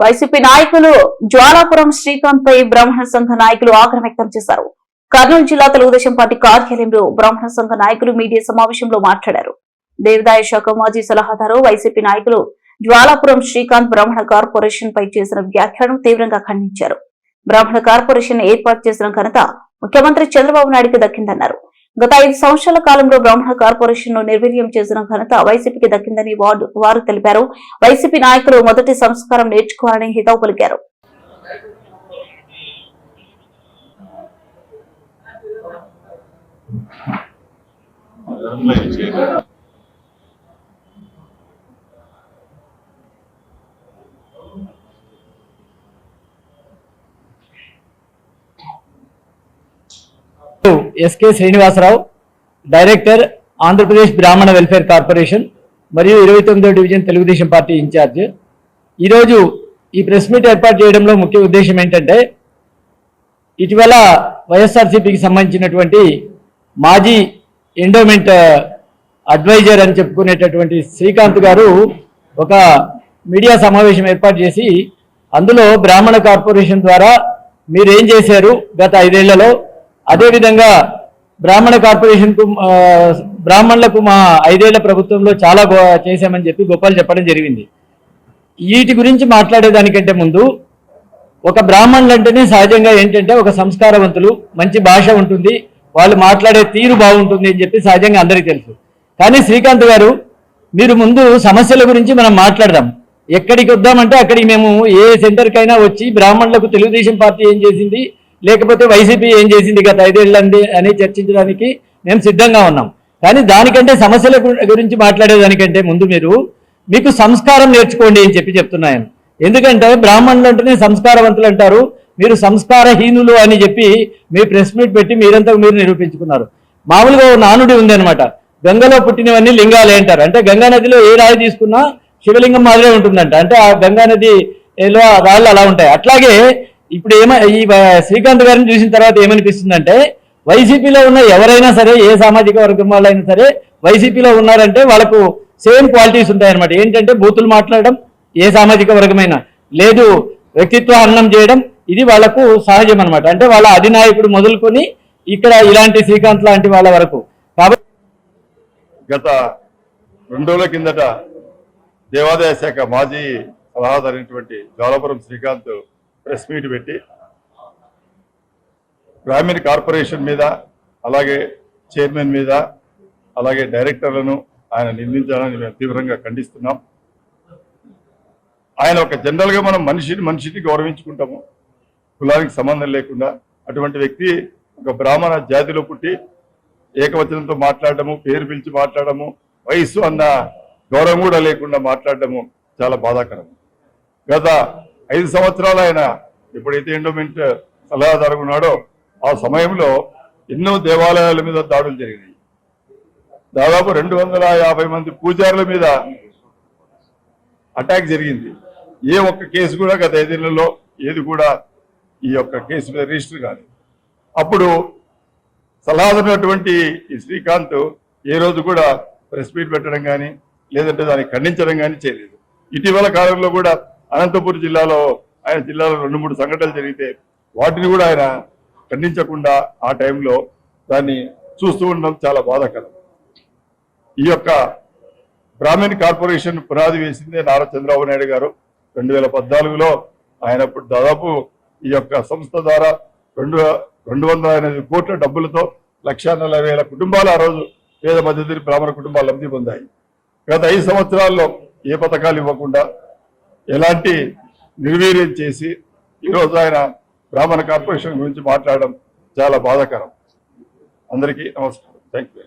YCP నాయకులు జ్వాలాపురం శ్రీకాంత్ పై బ్రాహ్మణ సంఘ నాయకులు ఆగ్రహం వ్యక్తం చేశారు. కర్నూలు జిల్లా తెలుగుదేశం పార్టీ కార్యాలయంలో బ్రాహ్మణ సంఘ నాయకులు మీడియా సమావేశంలో మాట్లాడారు. దేవాదాయ శాఖ మాజీ సలహాదారు వైసీపీ నాయకులు జ్వాలాపురం శ్రీకాంత్ బ్రాహ్మణ కార్పొరేషన్ పై చేసిన వ్యాఖ్యలను తీవ్రంగా ఖండించారు. బ్రాహ్మణ కార్పొరేషన్ ఏర్పాటు చేసిన ఘనత ముఖ్యమంత్రి చంద్రబాబు నాయుడుకి దక్కిందన్నారు. గత ఐదు సంవత్సరాల కాలంలో బ్రాహ్మణ కార్పొరేషన్ను నిర్వీర్యం చేసిన ఘనత వైసీపీకి దక్కిందని వార్డు- వారు తెలిపారు. వైసీపీ నాయకులు మొదటి సంస్కారం నేర్చుకోవాలని హితవు పలికారు. ఎస్కే శ్రీనివాసరావు డైరెక్టర్ ఆంధ్రప్రదేశ్ బ్రాహ్మణ వెల్ఫేర్ కార్పొరేషన్ మరియు ఇరవై తొమ్మిదో డివిజన్ తెలుగుదేశం పార్టీ ఇన్ఛార్జ్. ఈరోజు ఈ ప్రెస్ మీట్ ఏర్పాటు చేయడంలో ముఖ్య ఉద్దేశం ఏంటంటే ఇటీవల వైఎస్ఆర్సీపీకి సంబంధించినటువంటి మాజీ ఎండోమెంట్ అడ్వైజర్ అని చెప్పుకునేటటువంటి శ్రీకాంత్ గారు ఒక మీడియా సమావేశం ఏర్పాటు చేసి అందులో బ్రాహ్మణ కార్పొరేషన్ ద్వారా మీరు ఏం చేశారు గత ఐదేళ్ళలో? అదేవిధంగా బ్రాహ్మణ కార్పొరేషన్కు బ్రాహ్మణులకు మా ఐదేళ్ళ ప్రభుత్వంలో చాలా గో- చేశామని చెప్పి గోపాల్ చెప్పడం జరిగింది. వీటి గురించి మాట్లాడేదానికంటే ముందు ఒక బ్రాహ్మణులు అంటేనే సహజంగా ఏంటంటే ఒక సంస్కారవంతులు మంచి భాష ఉంటుంది వాళ్ళు మాట్లాడే తీరు బాగుంటుంది అని చెప్పి సహజంగా అందరికీ తెలుసు. కానీ శ్రీకాంత్ గారు మీరు ముందు సమస్యల గురించి మనం మాట్లాడదాం. ఎక్కడికి వద్దామంటే అక్కడికి మేము ఏ సెంటర్కైనా వచ్చి బ్రాహ్మణులకు తెలుగుదేశం పార్టీ ఏం చేసింది లేకపోతే వైసీపీ ఏం చేసింది గత ఐదేళ్ళండి అని చర్చించడానికి మేము సిద్ధంగా ఉన్నాం. కానీ దానికంటే సమస్యల గురించి మాట్లాడేదానికంటే ముందు మీరు మీకు సంస్కారం నేర్చుకోండి అని చెప్పి చెప్తున్నాను ఎందుకంటే బ్రాహ్మణులు అంటేనే సంస్కారవంతులు అంటారు మీరు సంస్కారహీనులు అని చెప్పి మీ ప్రెస్ మీట్ పెట్టి మీరంతా మీరు నిరూపించుకున్నారు. మామూలుగా ఓ నానుడి ఉంది అనమాట గంగలో పుట్టినవన్నీ లింగాలే అంటారు. అంటే గంగా నదిలో ఏ రాయి తీసుకున్నా శివలింగం మాదిరే ఉంటుందంట. అంటే ఆ గంగా నదిలో రాళ్ళు అలా ఉంటాయి. అట్లాగే ఇప్పుడు ఏమ ఈ శ్రీకాంత్ గారిని చూసిన తర్వాత ఏమనిపిస్తుందంటే వైసీపీలో ఉన్న ఎవరైనా సరే ఏ సామాజిక వర్గం వాళ్ళైనా సరే వైసీపీలో ఉన్నారంటే వాళ్ళకు సేమ్ క్వాలిటీస్ ఉంటాయన్నమాట. ఏంటంటే బూతులు మాట్లాడడం ఏ సామాజిక వర్గమైనా. లేదు వ్యక్తిత్వ అన్నం చేయడం ఇది వాళ్ళకు సహజం అనమాట అంటే వాళ్ళ అధినాయకుడు మొదలుకొని ఇక్కడ ఇలాంటి శ్రీకాంత్ లాంటి వాళ్ళ వరకు. కాబట్టి గత రెండు రోజుల కిందట దేవాదాయ శాఖ మాజీ సలహాదారైనటువంటి జ్వాలపురం శ్రీకాంత్ ప్రెస్ మీట్ పెట్టి గ్రామీణ కార్పొరేషన్ మీద అలాగే చైర్మన్ మీద అలాగే డైరెక్టర్లను ఆయన నిందించాలని మేము తీవ్రంగా ఖండిస్తున్నాం. ఆయన ఒక జనరల్గా మనం మనిషిని మనిషిని గౌరవించుకుంటాము. కులానికి సంబంధం లేకుండా. అటువంటి వ్యక్తి ఒక బ్రాహ్మణ జాతిలో పుట్టి ఏకవచనంతో మాట్లాడటము పేరు పిలిచి మాట్లాడము వయస్సు అన్న గౌరవం కూడా లేకుండా మాట్లాడటము చాలా బాధాకరం. గత ఐదు సంవత్సరాలు ఆయన ఎప్పుడైతే ఎండోమెంట్ సలహాదారు ఉన్నాడో ఆ సమయంలో ఎన్నో దేవాలయాల మీద దాడులు జరిగినాయి. దాదాపు రెండు వందల యాభై మంది పూజారుల మీద అటాక్ జరిగింది. ఏ ఒక్క కేసు కూడా గత ఐదేళ్ళలో ఏది కూడా ఈ యొక్క కేసు మీద రిజిస్టర్ కాలేదు. అప్పుడు సలహాదారునటువంటి ఈ శ్రీకాంత్ ఏ రోజు కూడా ప్రెస్ మీట్ పెట్టడం కానీ లేదంటే దాన్ని ఖండించడం కానీ చేయలేదు. ఇటీవల కాలంలో కూడా అనంతపురం జిల్లాలో ఆయన జిల్లాలో రెండు మూడు సంఘటనలు జరిగితే వాటిని కూడా ఆయన ఖండించకుండా ఆ టైంలో దాన్ని చూస్తూ ఉండడం చాలా బాధాకరం. ఈ యొక్క బ్రాహ్మణ్ కార్పొరేషన్ పునాది వేసింది నారా చంద్రబాబు నాయుడు గారు. రెండు వేల పద్నాలుగులో ఆయన దాదాపు ఈ యొక్క సంస్థ ద్వారా రెండు రెండు వందల ఎనిమిది కోట్ల డబ్బులతో లక్ష నలభై వేల కుటుంబాలు ఆ రోజు పేద మధ్యతరగతి బ్రాహ్మణ కుటుంబాలు లబ్ధి పొందాయి. గత ఐదు సంవత్సరాల్లో ఏ పథకాలు ఇవ్వకుండా ఎలాంటి నిర్వీర్యం చేసి ఈరోజు ఆయన బ్రాహ్మణ కార్పొరేషన్ గురించి మాట్లాడడం చాలా బాధాకరం. అందరికీ నమస్కారం. Thank you